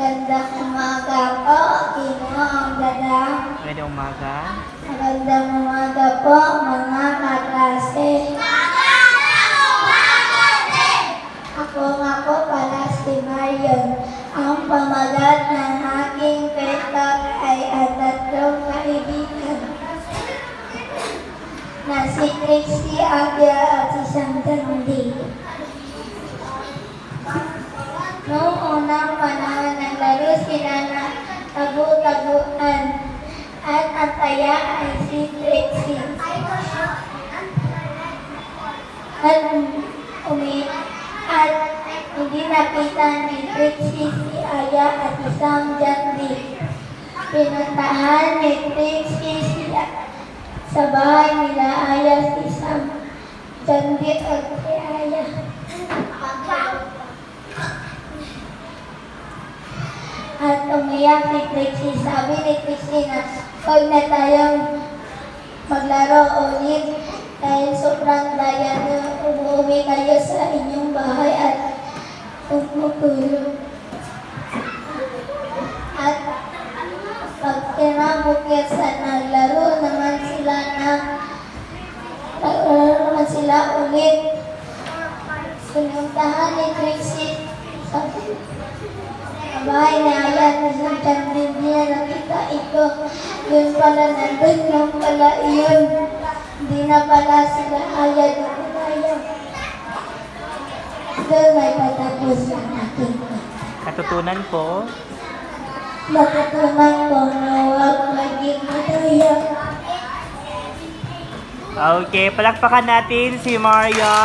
Magandang umaga po, Ginoong Dada. Magandang umaga. Magandang umaga po, mga kaklase. Ako nga po pala si Marion. Ang pamagat ng aking kwento ay ang tatlong kaibigan na si Trixie, Abia at si Sandandi. Noong unang panahon ng laro sila na tabu-tabuan at ang taya ay si Trixie. At umi at hindi nakita ni Trixie si Aya at isang Jandi. Pinuntahan ni Trixie si sa bahay nila Aya si Sam. Jandi at si Aya. At umiyak si Trixie. Sabi ni Trixie na huwag na tayong maglaro ulit dahil sobrang daya na umuwi kayo sa inyong bahay at tumutulog. At pag kinamukit sa naglaro naman sila na naglaro naman sila ulit. Pinuntahan ni Trixie sa bahay na ayan, isang din niya nakita ito. Yun pala, nandun lang pala yun. Hindi na pala sila ayan na pala Doon ay patapos ang aking. Katutunan po. Natutunan ko na huwag maging madaya. Okay, palakpakan natin si Marion.